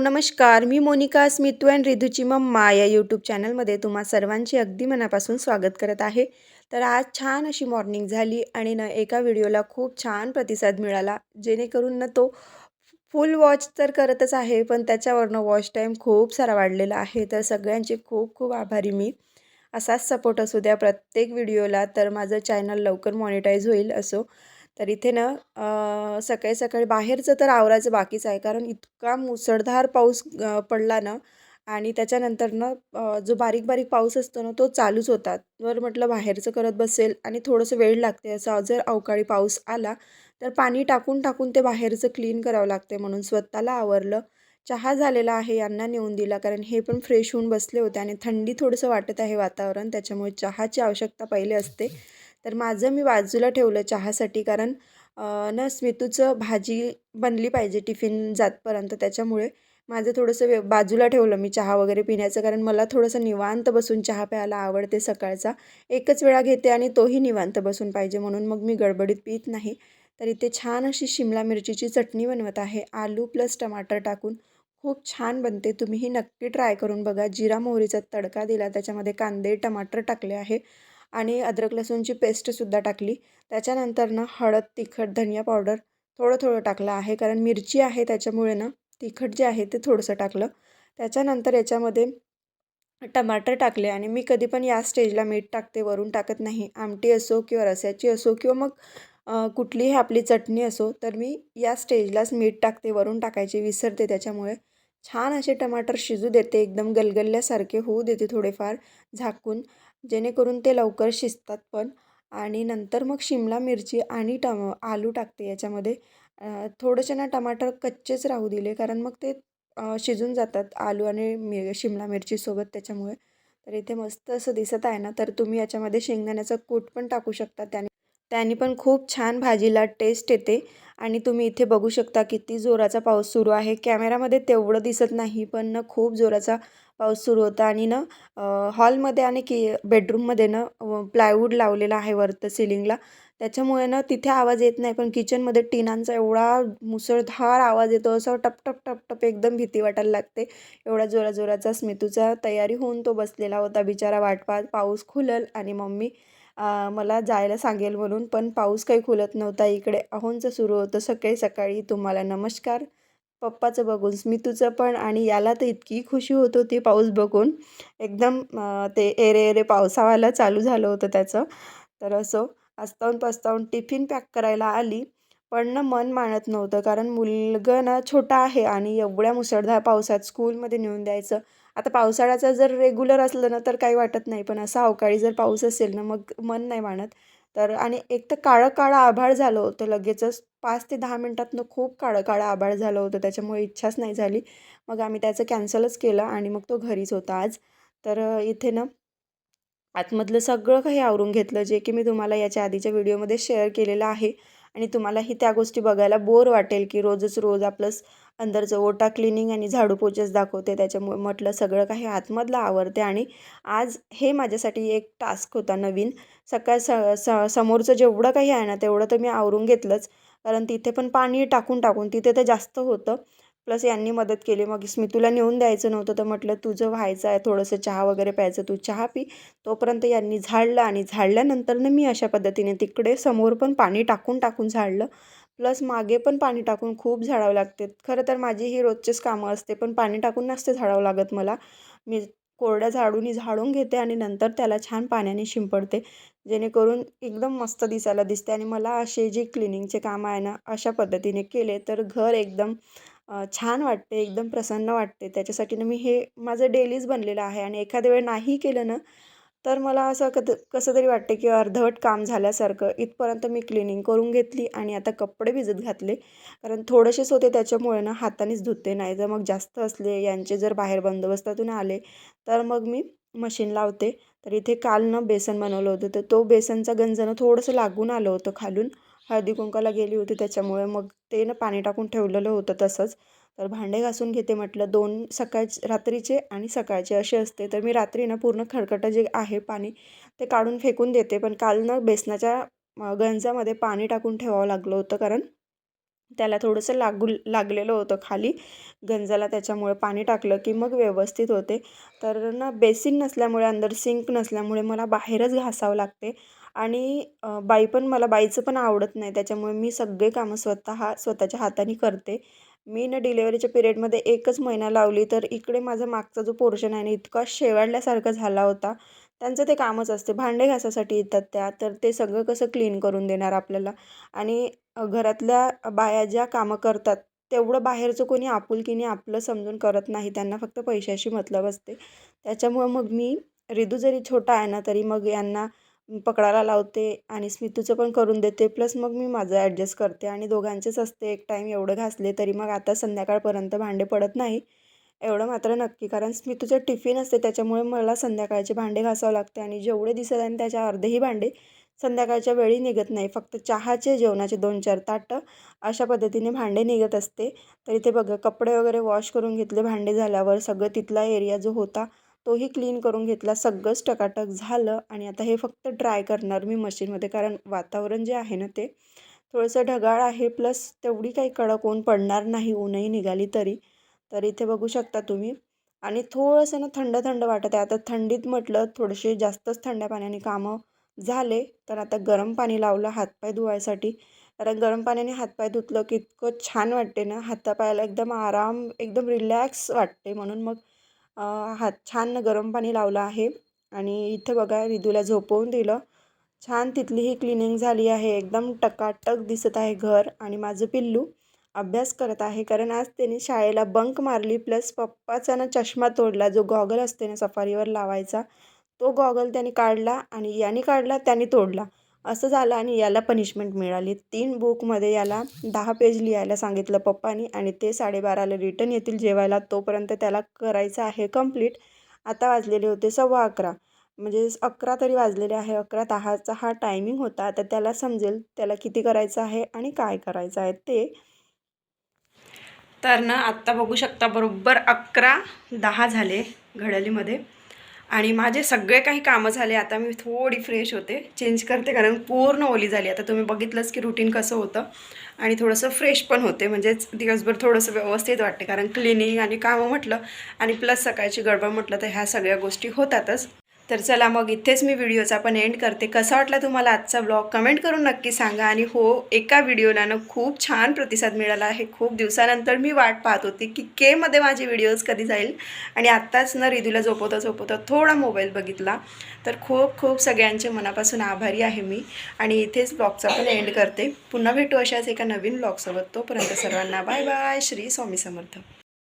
नमस्कार मी मोनिका स्मितू अँड रिधूची मम्मा या यूट्यूब चॅनलमध्ये तुम्हा सर्वांचे अगदी मनापासून स्वागत करत आहे. तर आज छान अशी मॉर्निंग झाली आणि न एका व्हिडिओला खूप छान प्रतिसाद मिळाला. जेणेकरून ना तो फुल वॉच तर करतच आहे पण त्याच्यावरनं वॉच टाईम खूप सारा वाढलेला आहे. तर सगळ्यांचे खूप खूप आभारी मी. असाच सपोर्ट असू द्या प्रत्येक व्हिडिओला तर माझं चॅनल लवकर मॉनिटाईज होईल असो तर इथे ना सकाळी सकाळी बाहेरचं तर आवरायचं बाकीच आहे. कारण इतका मुसळधार पाऊस पडला ना आणि त्याच्यानंतर ना जो बारीक बारीक पाऊस असतो ना तो चालूच होता वर म्हटलं बाहेरचं करत बसेल आणि थोडंसं वेळ लागते. असं जर अवकाळी पाऊस आला तर पाणी टाकून टाकून ते बाहेरचं क्लीन करावं लागते म्हणून स्वतःला आवरलं. चहा झालेला आहे यांना नेऊन दिला. कारण हे पण फ्रेश होऊन बसले होते आणि थंडी थोडंसं वाटत आहे वातावरण. त्याच्यामुळे चहाची आवश्यकता पहिले असते. तर माझं मी बाजूला ठेवलं चहासाठी कारण ना स्मितूचं भाजी बनली पाहिजे टिफिन जातपर्यंत त्याच्यामुळे. माझं थोडंसं वे बाजूला ठेवलं मी चहा वगैरे पिण्याचं कारण मला थोडंसं निवांत बसून चहा प्यायला आवडते सकाळचा. एकच वेळा घेते आणि तोही निवांत बसून पाहिजे म्हणून मग मी गडबडीत पित नाही. तर इथे छान अशी शिमला मिरचीची चटणी बनवत आहे. आलू प्लस टमाटर टाकून खूप छान बनते. तुम्हीही नक्की ट्राय करून बघा. जिरा मोहरीचा तडका दिला. त्याच्यामध्ये कांदे टमाटर टाकले आहे. आणि अद्रक लसूणची पेस्टसुद्धा टाकली. त्याच्यानंतर ना हळद तिखट धनिया पावडर थोडं थोडं टाकलं आहे. कारण मिरची आहे त्याच्यामुळे ना तिखट जे आहे ते थोडंसं टाकलं. त्याच्यानंतर याच्यामध्ये टमाटर टाकले आणि मी कधी पण या स्टेजला मीठ टाकते वरून टाकत नाही. आमटी असो किंवा रस्याची असो किंवा मग कुठलीही आपली चटणी असो तर मी या स्टेजलाच मीठ टाकते वरून टाकायची विसरते त्याच्यामुळे. छान असे टमाटर शिजू देते एकदम गलगलल्यासारखे होऊ देते थोडेफार झाकून. जेणेकरून ते लवकर शिजतात पण. आणि नंतर मग शिमला मिरची आणि टम आलू टाकते याच्यामध्ये. थोडंसे थोडेसे ना टमाटर कच्चेच राहू दिले कारण मग ते शिजून जातात आलू आणि मि शिमला मिरचीसोबत त्याच्यामुळे. तर इथे मस्त असं दिसत आहे ना तर तुम्ही याच्यामध्ये शेंगदाण्याचं कूट पण टाकू शकता त्याने. त्याने पण खूप छान भाजीला टेस्ट येते. आणि तुम्ही इथे बघू शकता किती जोराचा पाऊस सुरू आहे. कॅमेरामध्ये तेवढं दिसत नाही पण ना खूप जोराचा पाऊस सुरू होता आणि ना हॉलमध्ये आणि की बेडरूममध्ये ना प्लायवूड लावलेला आहे वरतं सिलिंगला. त्याच्यामुळे ना तिथे आवाज येत नाही पण किचनमध्ये टिनांचा एवढा मुसळधार आवाज येतो असं टप टप टप टप एकदम भीती वाटायला लागते. एवढा जोरा जोराचा स्मितूचा तयारी होऊन तो बसलेला होता बिचारा वाटपात पाऊस खुलल आणि मम्मी मला जायला सांगेल म्हणून पण पाऊस काही खुलत नव्हता इकडे. अहोंचं सुरू होतं सकाळी सकाळी तुम्हाला नमस्कार. पप्पाचं बघून स्मितूचं पण आणि याला तर इतकी खुशी होत होती पाऊस बघून. एकदम ते एरे एरे पावसावाला चालू झालं होतं त्याचं. तर असं आस्तावून पस्तावून टिफिन पॅक करायला आली. पण ना मन मानत नव्हतं कारण मुलगा ना छोटा आहे आणि एवढ्या मुसळधार पावसात स्कूलमध्ये नेऊन द्यायचं. आता पावसाळ्याचं जर रेग्युलर असलं ना तर काही वाटत नाही. पण असा अवकाळी जर पाऊस असेल ना मग मन नाही मानत. तर आणि एक तर काळं काळं आभाळ झालं होतं लगेचच. पाच ते दहा मिनटातनं खूप काळं काळं आभाळ झालं होतं. त्याच्यामुळे इच्छाच नाही झाली. मग आम्ही त्याचं कॅन्सलच केलं आणि मग तो घरीच होता आज. तर इथे ना आतमधलं सगळं काही आवरून घेतलं जे की मी तुम्हाला याच्या आधीच्या व्हिडिओमध्ये शेअर केलेलं आहे. आणि तुम्हालाही त्या गोष्टी बघायला बोर वाटेल की रोजच रोज आपलं अंदरचं ओटा क्लिनिंग आणि झाडू पोचेस दाखवते. त्याच्यामुळे म्हटलं सगळं काही आतमधलं आवडते आणि आज हे माझ्यासाठी एक टास्क होता नवीन. सकाळ स स समोरचं जेवढं काही आहे ना तेवढं तर मी आवरून घेतलंच. कारण तिथे पण पाणी टाकून टाकून तिथे तर जास्त होतं. प्लस यांनी मदत केली. मग स्मितूला नेऊन द्यायचं नव्हतं तर म्हटलं तुझं व्हायचं आहे. थोडंसं चहा वगैरे प्यायचं. तू चहा पी. तोपर्यंत यांनी झाडलं आणि झाडल्यानंतरनं मी अशा पद्धतीने तिकडे समोर पण पाणी टाकून टाकून झाडलं. प्लस मागे पण पाणी टाकून खूप झाडावं लागते. खरं तर माझी ही रोजचीच कामं असते पण पाणी टाकून नसते झाडावं लागत मला. मी कोरड्या झाडूनी झाडून घेते आणि नंतर त्याला छान पाण्याने शिंपडते. जेणेकरून एकदम मस्त दिसायला दिसते आणि मला असे जे क्लिनिंगचे काम आहे ना अशा पद्धतीने केले तर घर एकदम छान वाटते एकदम प्रसन्न वाटते. त्याच्यासाठी ना मी हे माझं डेलीच बनलेलं आहे आणि एखाद्या वेळ नाही केलं ना तर मला असं कद कसं तरी वाटते की अर्धवट काम झाल्यासारखं इथपर्यंत मी क्लिनिंग करून घेतली आणि आता कपडे भिजत घातले. कारण थोडेसेच होते त्याच्यामुळे ना हातानेच धुते नाही तर मग जास्त असले यांचे जर बाहेर बंदोबस्तातून आले तर मग मी मशीन लावते. तर इथे काल ना बेसन बनवलं होतं. तर तो बेसनचा गंजनं थोडंसं लागून आलं होतं खालून. हळदी कुंकाला गेली होती त्याच्यामुळे मग ते ना पाणी टाकून ठेवलेलं होतं तसंच. तर भांडे घासून घेते म्हटलं दोन सकाळ रात्रीचे आणि सकाळचे असे असते. तर मी रात्री ना पूर्ण खरकटं जे आहे पाणी ते काढून फेकून देते. पण काल ना बेसनाच्या गंजामध्ये पाणी टाकून ठेवावं लागलं होतं कारण त्याला थोडंसं लागू लागलेलं होतं खाली. गंजाला त्याच्यामुळे पाणी टाकलं की मग व्यवस्थित होते. तर ना बेसिन नसल्यामुळे अंदर सिंक नसल्यामुळे मला बाहेरच घासावं लागते. आणि बाई पण मला बाईचं पण आवडत नाही. त्याच्यामुळे मी सगळे कामं स्वतः स्वतःच्या हाताने करते. मी ना डिलेवरीच्या पिरियडमध्ये एकच महिना लावली तर इकडे माझा मागचा जो पोर्शन आहे ना इतका शेवाळल्यासारखा झाला होता. त्यांचं ते कामच असते. भांडे घासासाठी येतात त्या तर ते सगळं कसं क्लीन करून देणार आपल्याला? आणि घरातल्या बाया ज्या कामं करतात तेवढं बाहेरचं कोणी आपुलकीने आपलं समजून करत नाही. त्यांना फक्त पैशाशी मतलब असते. त्याच्यामुळं मग मी रिदू जरी छोटा आहे ना तरी मग यांना पकडायला लावते आणि स्मितूचं पण करून देते. प्लस मग मी माझं ॲडजस्ट करते आणि दोघांचेच असते. एक टाईम एवढं घासले तरी मग आता संध्याकाळपर्यंत भांडे पडत नाही. एवढं मात्र नक्की. कारण स्मितूचं टिफिन असते त्याच्यामुळे मला संध्याकाळचे भांडे घासावं लागते आणि जेवढे दिसत आहे त्याच्या अर्धेही भांडे संध्याकाळच्या वेळी निघत नाही. फक्त चहाचे जेवणाचे दोन चार ताटं अशा पद्धतीने भांडे निघत असते. तर इथे बघा कपडे वगैरे वॉश करून घेतले भांडे झाल्यावर सगळं तिथला एरिया जो होता तोही क्लीन करून घेतला. सगळंच टकाटक झालं आणि आता हे फक्त ड्राय करणार मी मशीनमध्ये कारण वातावरण जे आहे ना ते थोडंसं ढगाळ आहे. प्लस तेवढी काही कडक ऊन पडणार नाही. ऊनही निघाली तरी. तर इथे बघू शकता तुम्ही. आणि थोडंसं ना थंड थंड वाटत आहे. आता थंडीत म्हटलं थोडेसे जास्तच थंड्या पाण्याने कामं झाले. तर आता गरम पाणी लावलं हातपाय धुवायसाठी. कारण गरम पाण्याने हातपाय धुतलं की इतकं छान वाटते ना. हातापायाला एकदम आराम एकदम रिलॅक्स वाटते. म्हणून मग हात छान गरम पाणी लावलं आहे. आणि इथं बघा रिदूला झोपवून दिलं. छान तिथलीही क्लिनिंग झाली आहे. एकदम टकाटक दिसत आहे घर. आणि माझं पिल्लू अभ्यास करत आहे. कारण आज त्याने शाळेला बंक मारली. प्लस पप्पाचा ना चष्मा तोडला. जो गॉगल असते ना सफारीवर लावायचा तो गॉगल त्याने काढला. आणि याने काढला त्याने तोडला. असं झालं आणि याला पनिशमेंट मिळाली. तीन बुकमध्ये याला दहा पेज लिहायला सांगितलं पप्पानी आणि ते साडेबाराला रिटर्न येतील जेवायला. तोपर्यंत त्याला करायचं आहे कंप्लीट आता वाजलेले होते सव्वा अकरा. म्हणजे अकरा तरी वाजलेले आहे. अकरा दहाचा हा टायमिंग होता. आता त्याला समजेल त्याला किती करायचं आहे आणि काय करायचं आहे ते. तर ना आत्ता बघू शकता बरोबर अकरा दहा झाले घड्यालीमध्ये आणि माझे सगळे काही कामं झाले आता मी थोडी फ्रेश होते. चेंज करते कारण पूर्ण ओली झाली. आता तुम्ही बघितलंच की रुटीन कसं होतं. आणि थोडंसं फ्रेश पण होते. म्हणजेच दिवसभर थोडंसं व्यवस्थित वाटते. कारण क्लिनिंग आणि कामं म्हटलं आणि प्लस सकाळची गडबड म्हटलं तर ह्या सगळ्या गोष्टी होतातच. तर चला मग इथेच मी व्हिडिओचा पण एंड करते. कसा वाटला तुम्हाला आजचा ब्लॉग कमेंट करून नक्की सांगा. आणि हो एका व्हिडिओला ना खूप छान प्रतिसाद मिळाला आहे. खूप दिवसानंतर मी वाट पाहत होती की केमध्ये माझे व्हिडिओज कधी जाईल? आणि आत्ताच ना रिदूला झोपवता झोपवता थोडा मोबाईल बघितला. तर खूप खूप सगळ्यांचे मनापासून आभारी आहे मी. आणि इथेच ब्लॉगचा पण एंड करते. पुन्हा भेटू अशाच एका नवीन ब्लॉगसोबत तोपर्यंत सर्वांना बाय बाय श्री स्वामी समर्थ.